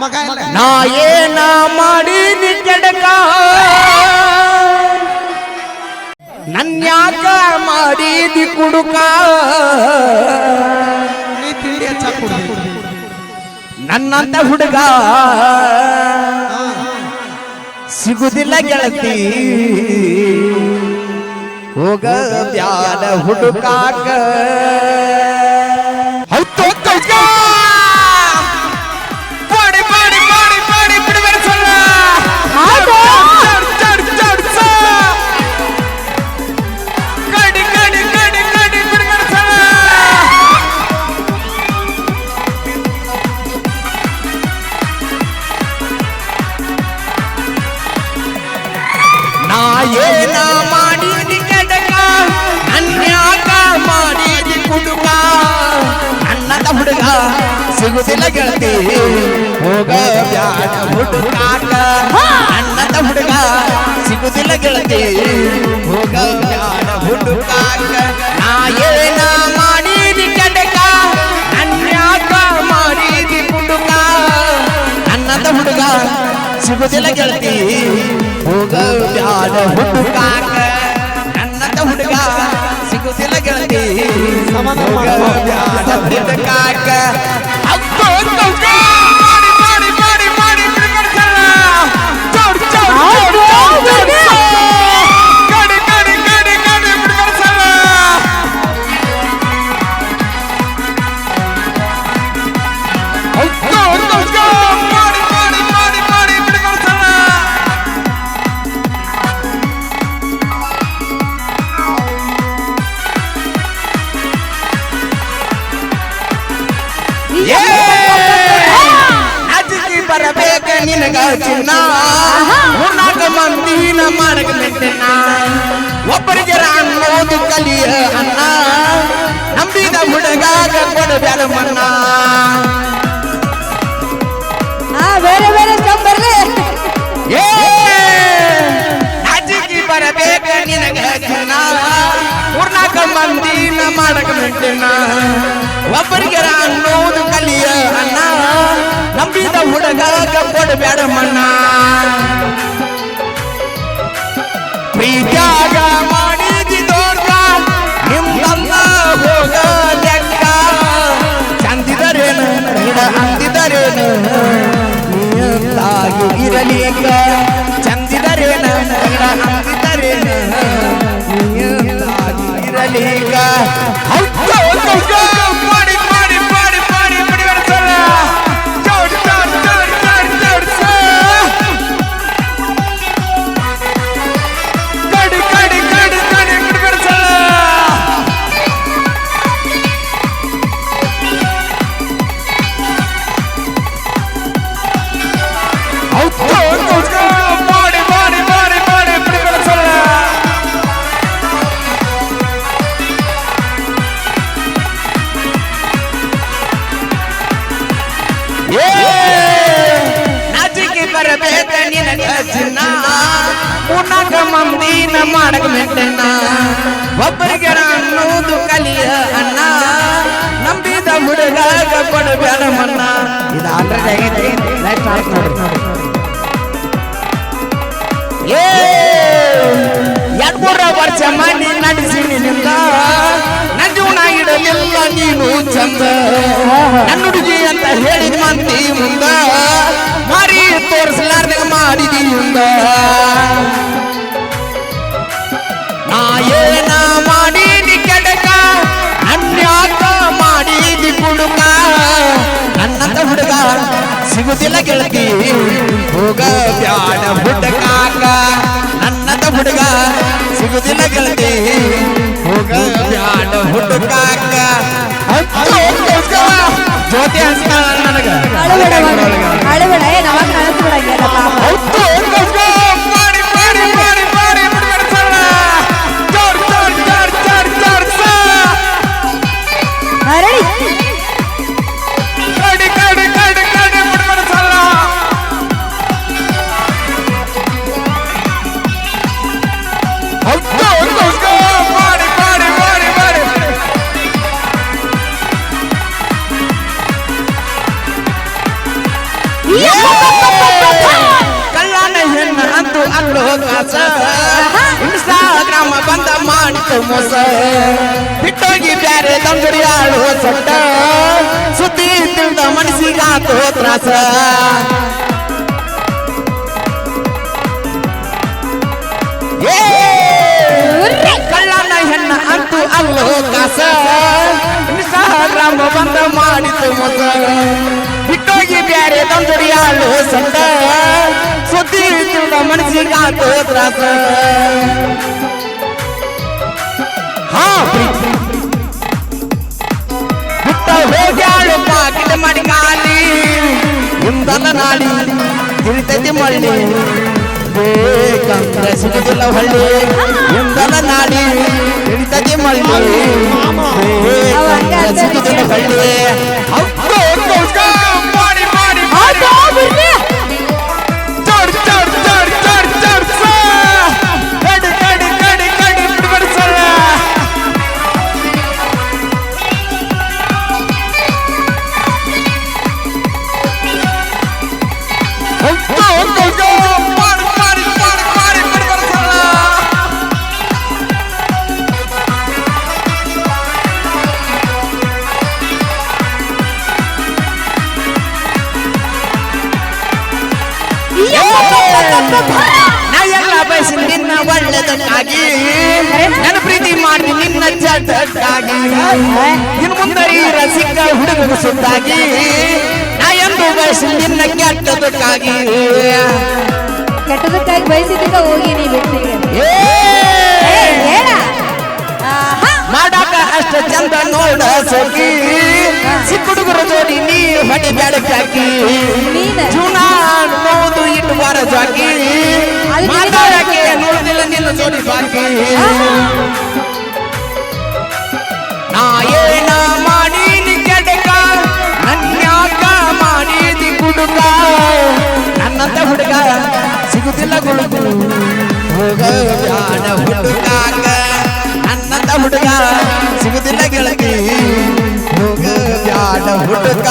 ಮಗ ನಾ ಏನ ಮಾಡೀನಿ ಕೆಡಕ? ನನ್ಯಾಕ ಮಾಡೀನಿ ಕುಡುಕ? ನನ್ನಂತ ಹುಡುಗ? ಸಿಗುದಿಲ್ಲ ಗೆಳತಿ. ಹೋಗ ಬ್ಯಾಡ ಹುಡುಕಾಕ. ಹೌದು, ಸಿಗುದಿಲ್ಲ ಗೆಳತಿ ಹೋಗ ಬ್ಯಾಡ ಹುಡುಕಾಕ ನನ್ನದ ಹುಡುಗ ಸಿಗುದಿಲ್ಲ ಗೆಳತಿ. ಹೋಗ ಬ್ಯಾಡ ಹುಡುಕಾಕ ನಾ ಏನ ಮಾಡೀನಿ ಕೆಡಕ ಅನ್ಯಾಕ ಮಾಡೀನಿ ಕುಡುಕ ನನ್ನದ ಹುಡುಗ ಸಿಗುದಿಲ್ಲ ಗೆಳತಿ. ಹೋಗ ಬ್ಯಾಡ ಹುಡುಕಾಕ ನನ್ನದ ಹುಡುಗ ಸಿಗುದಿಲ್ಲ ಗೆಳತಿ. ಸಮಾಧಾನ ಹೋಗ ಮಾಡು. ಬ್ಯಾಡ ಹುಡುಕಾಕ. ಬರಬೇಕ ನಿನಗ ಚಿನ್ನ ಉಣ್ಣಾಕ ಮಂದಿನ ಮಾಡಕ ಮೆಟ್ಟನ ಒಬ್ಬರಿಗೆ ಅನ್ನೋದು ಕಲಿಯ ಅನ್ನ. ನಂಬಿದ ಹುಡುಗಾಗ ಕೊಡಬ್ಯಾಡ ಮನ್ನ ಹಾ ಬೇರೆ ಬೇರೆ ಸ್ಟೆಪ್ ಬರ್ಲಿ. ಏ ಅತಿಥಿ ಬರಬೇಕ ನಿನಗ ಚಿನ್ನ ಉಣ್ಣಾಕ ಮಂದಿನ ಮಾಡಕ ಮೆಟ್ಟನ ಒಬ್ಬರಿಗೆ ಅನ್ನೋದು ಕಲಿಯ ಅನ್ನ ನಂಬಿದ ಹುಡುಗ ಕೊಡಬ್ಯಾಡ ಮನ್ನ ಪ್ರೀತ್ಯಾಗ ಮಾಡಿದಿ ದೊಡ್ಡ. ನಿಮ್ದಲ್ಲ ಹೋಗ ಮಾಡಕ ಮೆಟ್ಟಣ್ಣ ಒಬ್ಬರಿಗೆ ಅನ್ನೋದು ಕಲಿಯ ಅಣ್ಣ, ನಂಬಿದ ಹುಡುಗಾಗ ಕೊಡಬೇಡ ಮನ್ನ ಇದು ಆಲ್ರೆಡಿ ಆಗೈತೆ ನೆಕ್ಸ್ಟ್ ಆಯ್ತು ನೋಡ್ರಿ ಏ, ಎರಡ್ಮೂರ ವರ್ಷ ಮಾಡಿ ನಡೆಸಿ ನಿನ್ನಿಂದ ನನ್ನ ಇಡಲಿಲ್ಲ ನೀನು ಚಂದ. ನನ್ನ ಅಂತ ಹೇಳಿದ ಮಂದಿ ಸಿಗುದಿಲ್ಲ ಗೆಳತಿ ಹೋಗ ಬ್ಯಾಡ ಹುಡುಕಾಕ ನನ್ನದ ಹುಡುಗ ಸಿಗುದಿಲ್ಲ ಗೆಳತಿ. ಹೋಗ ಬ್ಯಾಡ ಹುಡುಕಾಕ ಜ್ಯೋತಿ ಹಸ್ತಾಳ ನನಗ. ಕಳ್ಳನ ಹೆಣ್ಣ ಅಲ್ಲೋ ಕಾಸ. ಇನ್ಸ್ಟಾಗ್ರಾಮ ಬಂದ ಮಾಡಿತು ಮೋಸ ಬಿಟ್ಟೋಗಿ ಬ್ಯಾರೆ ತಂಗುಡಿ ಆಳು ಸೊಟ್ಟ ಸುದ್ದಿ ತಿಳಿದ ಮನಸ್ಸಿಗಾತೋ ತ್ರಾಸ ಕಳ್ಳನ ಹೆಣ್ಣ ಅಂತೂ ಅಲ್ಲೋ ಕಾಸ ಇನ್ಸ್ಟಾಗ್ರಾಮ ಬಂದ ಮಾಡಿತು ಮೋಸ ಬಿಟ್ಟೋಗಿ ಬ್ಯಾರೆ ತಂಗುಡಿ ಆಳು ಸೊಟ್ಟ ಸುದ್ದಿ ತಿಳಿದ ಮನಸ್ಸಿಗಾತು ತ್ರಾಸ ಹಾ ಬಿಟ್ಟ ಹೋಗ್ಯಾಳು ಪಾಕಿಟ ಮಾಡಿ ಗಾಲಿ ಹಿಂದಲ ನಾಡಿ ತಿಳಿತೈತಿ ಮಳ್ಳಿ ಬೇಕಂದ್ರೆ ಸಿಗುದಿಲ್ಲ ಹಳ್ಳಿ ಹಿಂದಲ ನಾಡಿ ತಿಳಿತೈತಿ ಮಳ್ಳಿ ಬೇಕಂದ್ರೆ ಒಳ್ಳೆದಕ್ಕಾಗಿ ನನ್ನ ಪ್ರೀತಿ ಮಾಡಿ ನಿನ್ನ ಇನ್ನು ಮುಂದೆ ಈ ರಸಿಕ ಹುಡುಗ ಸುತ್ತಾಗಿ ನಾ ಎಂದು ಬಯಸಿ ನಿನ್ನ ಕೆಟ್ಟದಕ್ಕಾಗಿ. ಕೆಟ್ಟದಕ್ಕಾಗಿ ಬಯಸಿದ್ದಕ್ಕ ಹೋಗಿ ನೀ ಬಿಟ್ಟಿಗೆ. ಮಾಡಾಕ ಅಷ್ಟ ಚಂದ ನೋಡ ಸೋಕಿ ಚಿಕ್ಕ ಹುಡುಗರ ಜೋಡಿ ನೀ ಹೊಡಿ ಬೆಳಕಾಕಿ ನೀನ. ನೋದು ಇಟ್ಟು ಬಾರ ಜಾಕಿ ಅದು ನಿನಗೆ ಮಾತಾಡಕ್ಕೆ ನೋಡಿದಿಲ್ಲ ನಿನ್ನ ಜೋಡಿ ಬಾಕಿ ನಾ ಏನ ಮಾಡೀನಿ ಕೆಡಕ ನನ್ಯಾಕ ಮಾಡೀನಿ ಕುಡುಕ ನನ್ನಂತ ಹುಡುಗ ಸಿಗುದಿಲ್ಲ ಗುಳುಗು ಹೋಗ ಬ್ಯಾಡ ಹುಡುಕಾಕ ನನ್ನಂತ ಹುಡುಗ ಸಿಗುದಿಲ್ಲ ಗೆಳತಿ ಹೋಗ ಬ್ಯಾಡ ಹುಡುಕ